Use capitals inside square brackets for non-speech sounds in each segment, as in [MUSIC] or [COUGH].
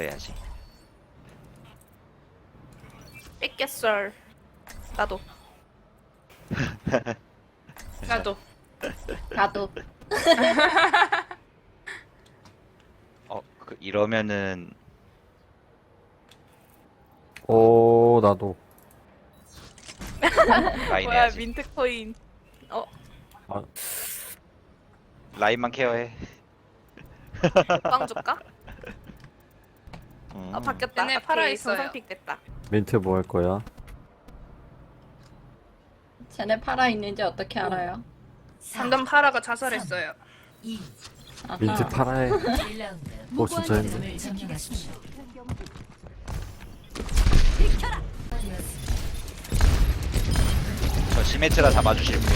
해야지. 뺏겼어. [LAUGHS] 나도. 나도. 나도 [LAUGHS] 어, 그 이러면은 오 나도 라인 뭐야 해야지. 민트 코인. 라인만 케어해. 빵 줄까? 음. 아 바뀌었다. 얘네 팔아 있어요. 정상픽 됐다. 민트 뭐 할 거야? 쟤네 팔아 있는지 어떻게 알아요? 방금 파라가 자살했어요. 아하. 민트 팔아해 오 [LAUGHS] 진짜 했네 저 시메트라 잡아주실 분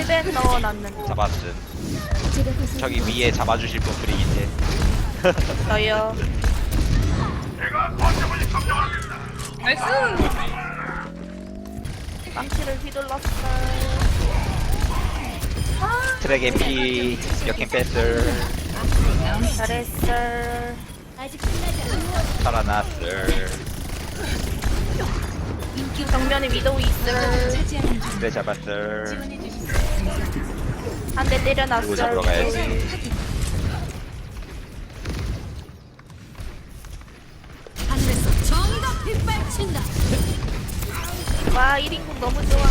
힐벤 넣어놨는 잡았음. 저기 위에 잡아주실 분 브리기테. 저요. 나이스! 망치를 휘둘렀어. 트랙 MP 역행 뺐을 잘했어. 살아났을 정면에 위도우 있을. 그래 잡았을 한 대 때려놨어. 누구 잡으러 가야지 와 1인국 너무 좋아.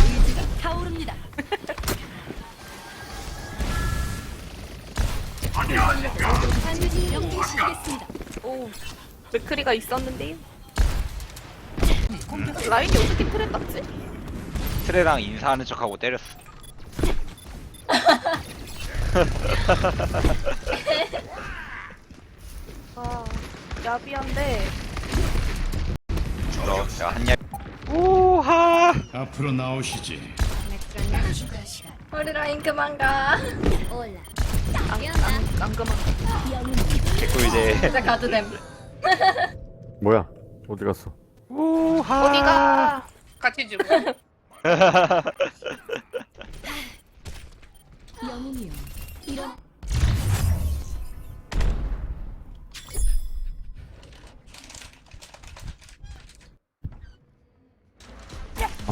타오릅니다. 반드시 명중시키겠습니다. 오 맥크리가 있었는데요. 라인이 어떻게 틀에 땄지? 트레랑 인사하는 척하고 때렸어 [LAUGHS] 아 야비한데. 그럼 제가 한야 우하 앞으로 나오시지. 우리 라인 그만 가. 깜깜한. 개꿀제 진짜 가도 됨. 뭐야 어디 갔어? 우하 어디가? 같이 주고. [LAUGHS] 영웅이요. 이런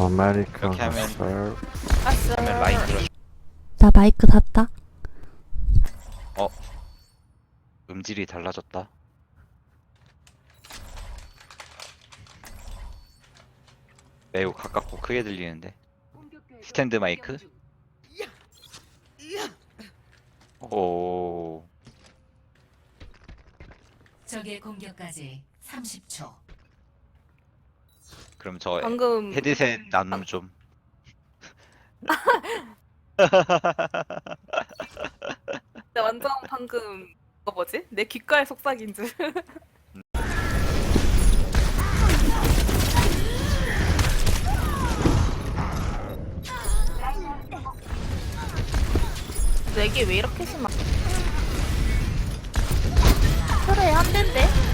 아메리칸 하면-. 그러면 라인 들어 나 마이크 닫다. 어? 음질이 달라졌다? 매우 가깝고 크게 들리는데. 스탠드 마이크? 오. 적의 공격까지 30초. 그럼 저 방금 헤드셋 나눔 좀 [LAUGHS] 진짜 완전 방금 그거 뭐지? 내 귓가의 속삭인 줄. 내게 왜 이렇게 심하? 그래 한 대인데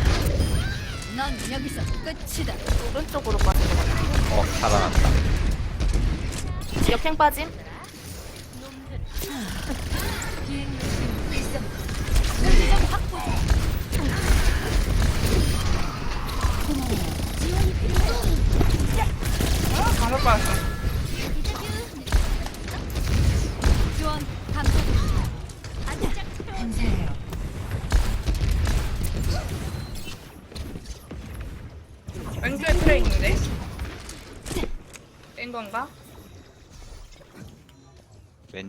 넌 여기서 끝이다. 오른쪽으로 빠진 것 같아. 어 살아났다 역행 빠짐. [LAUGHS]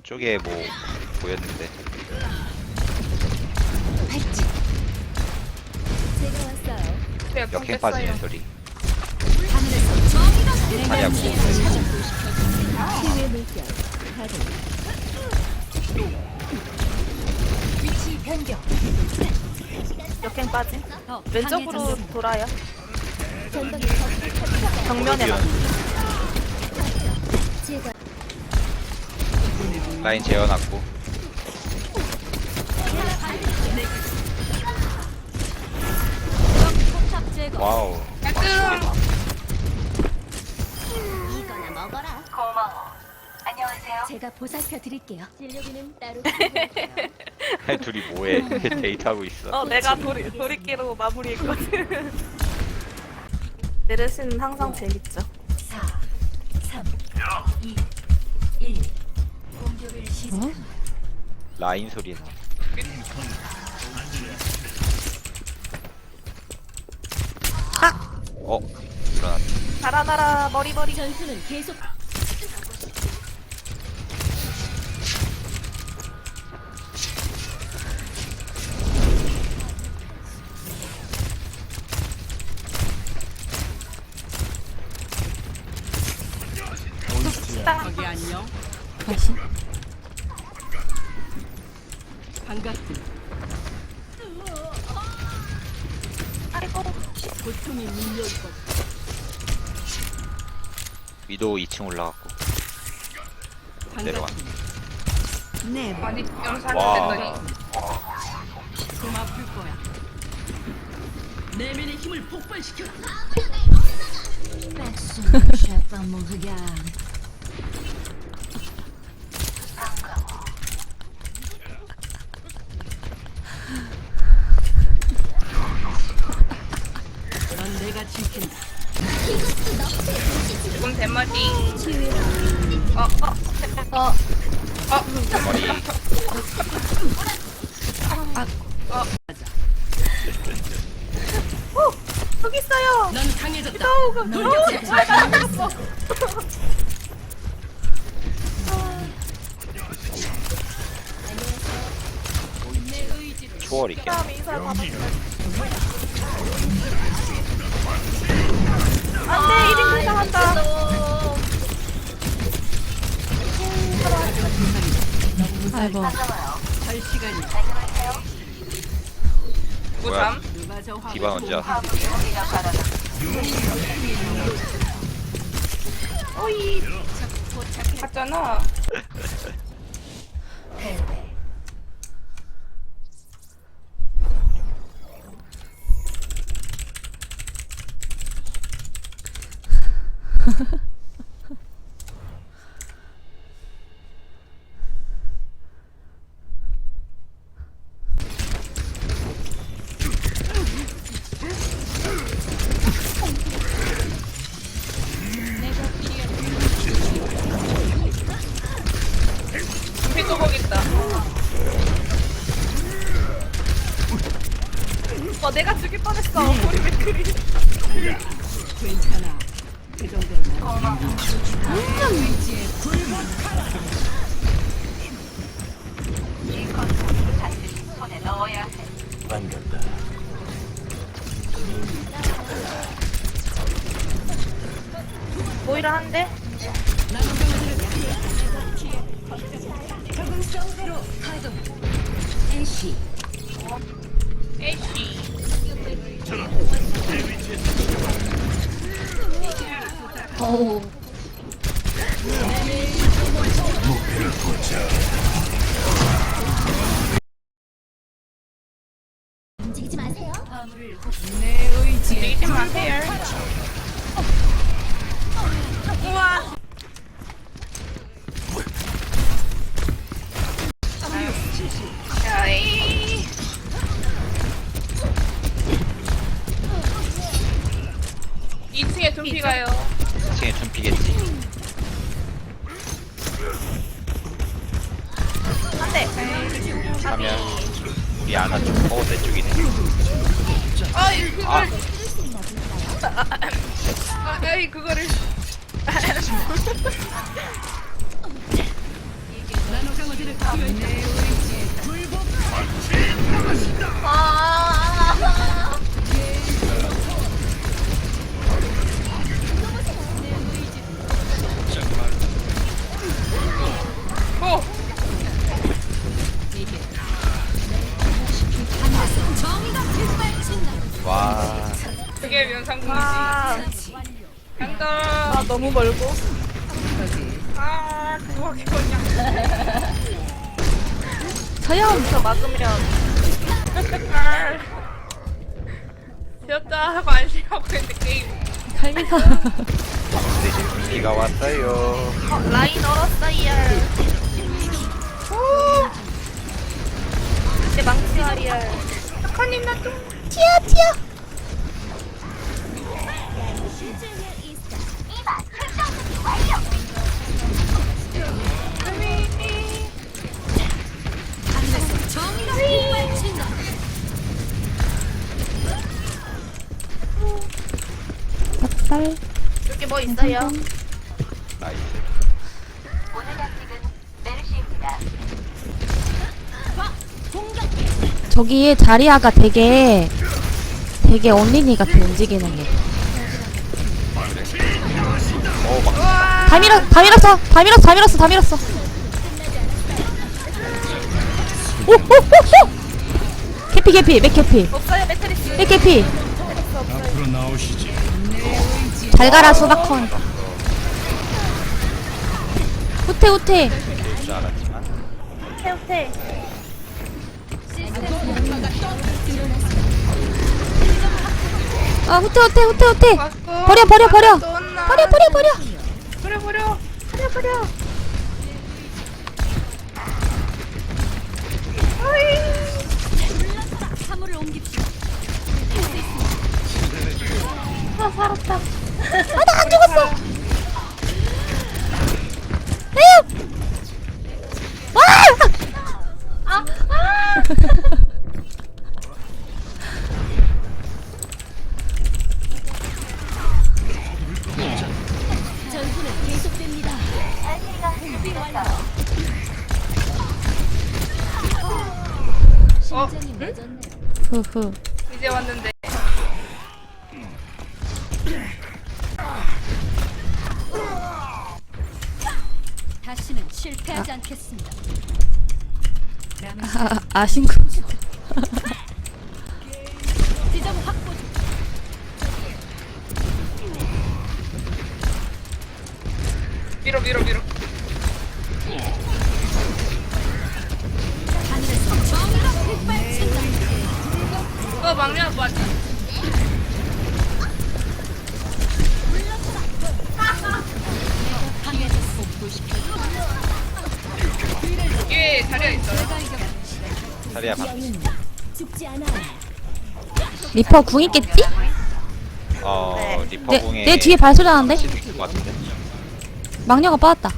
왼쪽에 뭐 보였는데 역행 빠지는 소리. 가동. 위치 변경. 역행 빠짐. 더 왼쪽으로. 돌아요. 정면에 막. 라인 재워놨고. 와우 이거나 먹어라. 고마워. 제가 보살펴 드릴게요. 진료비는 따로. [LAUGHS] 둘이 뭐해? [LAUGHS] 데이트하고 있어. 어 내가 도리 도리끼로 마무리했거든. [LAUGHS] 메르시는 항상 재밌죠. 4, 3, 2, 1. 공격을 시작합니다. 라인 소리나. 어, 일어났다. 달아나라 머리 머리. 전투는 계속 다시. 위도 2층 올라갔고. 내려가. 아니 영상 와. 됐더니 Personne n'échappe à mon regard. 지금 대머리 머리. 여기 있어요. 넌 강해졌다. 너잘 만들었어. 초월 있겠네. 다음 인사 받았어요. 안돼 1인 등장한다. 아이고. 뭐야? 무삼 디바 언제 왔어? 갔잖아. [LAUGHS] [LAUGHS] 움직이지 마세요. 우와. 야이. 이층에 둠피 가요. 2층에 tum피겠지. 안돼. 가면 우리 아나 쪽. 어, 내 쪽이네. 아이 그걸. 아. 아, 아이 그거를. 고. [LAUGHS] 면상군이지. 아, 간다. 아 너무 멀고. 아 그거 그거냐. 저형 저 막으면 아. 되었다 하고 안심하고 있는데 게임. 칼미사. 대신 tum피가 왔어요. 어, 라인 얼었어요. 내 망치 아리얼. 작가님 나 좀. 튀어 튀어 닭살 여기 뭐 있어요? 나이스 저기 자리아가 되게 되게 언니니 같아 움직이는 게. 다 밀어 다 밀었어 다 밀었어 다 밀었어 다 밀었어. 오오오오 캐피 캐피 맥 캐피 없어요 매트리스. 맥 캐피. 잘 가라 수박콘. 후퇴 후퇴. 될줄 알았지만. 아 후퇴 후퇴 후퇴 후퇴. 버려 버려 버려. 버려 버려 버려. 버려 버려. 버려 버려. 사물을 옮깁시다. 아나 안 죽었어. 에휴. 후후. 이제 왔는데. 다시는 실패하지 않겠습니다. 아, 아신구. 지점 확보 중. 밀어 밀어 밀어. 어 막내 맞. 강해졌어. 이게 자리가 있어요. 자리야 않아. 리퍼 궁 있겠지? 어 리퍼 내, 공에 내 뒤에 발소리 나는데? 있을 것 같은데 망녀가 빠졌다.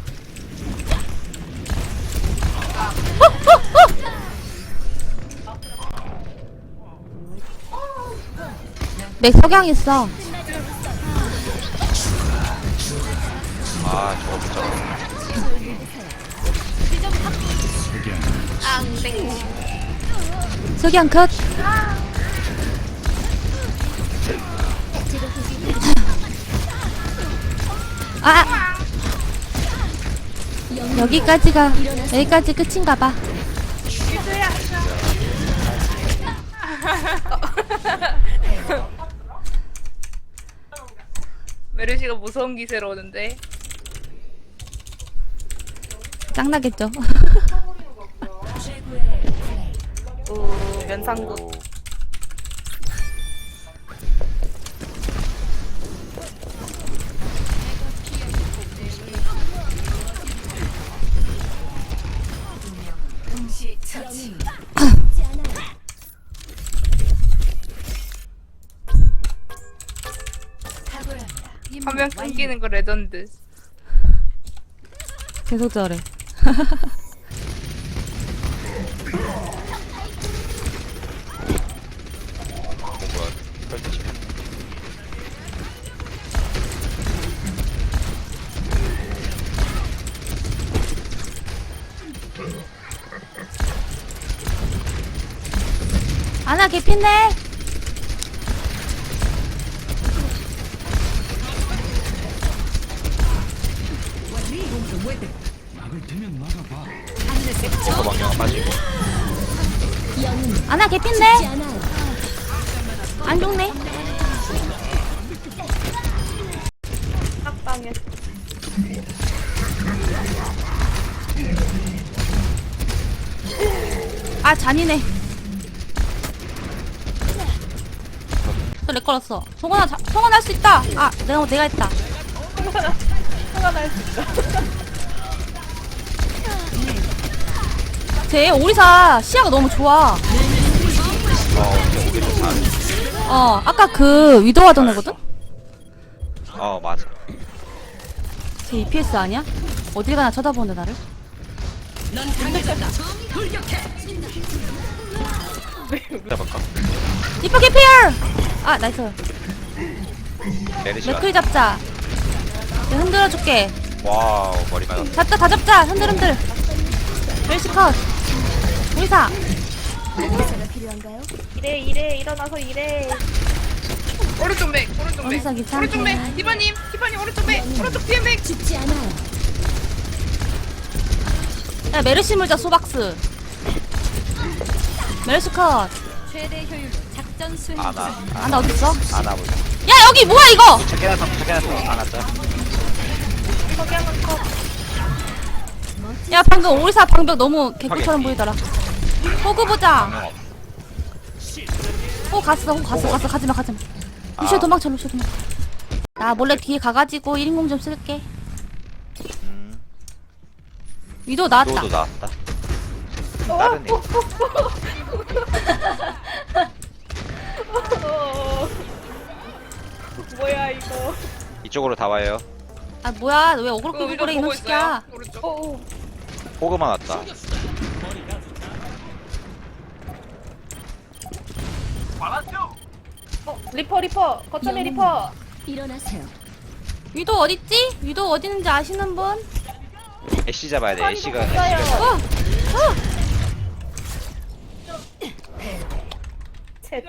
맥 석양 있어. 아 저거 못 잡았어 석양 컷. 아! 여기까지가 여기까지 끝인가 봐. [LAUGHS] [LAUGHS] 메르시가 무서운 기세로 오는데. 짱나겠죠? 오 면상국. 한명 끊기는 거 레전드. 계속 펼치지 아나 개핀네. 리퍼 방향 빠지고 아나. 않아요. 안 죽네. 딱 방에. 아 잔이네. 저렉 걸었어. 송원아, 자, 송원아 할 수 있다. 아, 내가 내가 했다. 화가 날수 있어. 쟤 오리사 시야가 너무 좋아. 어 아까 그 위도 하던 애거든? 어 맞아 쟤 EPS 아니야? 어딜 가나 쳐다보는데 나를? 잡을까? 리퍼 개피얼! 아, 나이스. 메르시가 잡자. 내가 흔들어줄게. 와우 머리 맞았어 잡자, 다 잡자. 흔들, 흔들. 멜시 컷. 필요한가요? 이래 이래 일어나서 이래. 오른쪽 맥 오른쪽 맥 어디서 귀찮게. 오른쪽 맥 디바님 디바님 오른쪽 맥 오른쪽 뒤에 맥. 죽지 않아요. 야, 메르시 물자, 소박스. 메르시 컷. 최대 효율로 작전 수행. 아나 아, 나 어딨어? 아나 보자 야, 여기 뭐야, 이거! check해놨어 check해놨어 아나 짜 야, 방금 오리사 방벽 너무 개꿀처럼 보이더라. 호구 보자. 없호 갔어, 호 갔어, 갔어. 가지마, 가지마. 아. 루시오 도망쳐, 루시오 도망쳐. 나 몰래 뒤에 가가지고 1인공 좀 쓸게. 음 위도 나왔다. 노도 나왔다 다른 애 [LAUGHS] 뭐야 이거. 이쪽으로 다 와요 아, 뭐야. 왜 어그로 그 끌고 위로 그래, 보고 이놈 새끼야. 오른쪽. 호그만 왔다 리퍼 리퍼 거점에 리퍼. 일어나세요. 위도 어딨지? 위도 어디 있는지 아시는 분? 애쉬 잡아야 돼 애쉬가. 애쉬가 어! 어! 셋.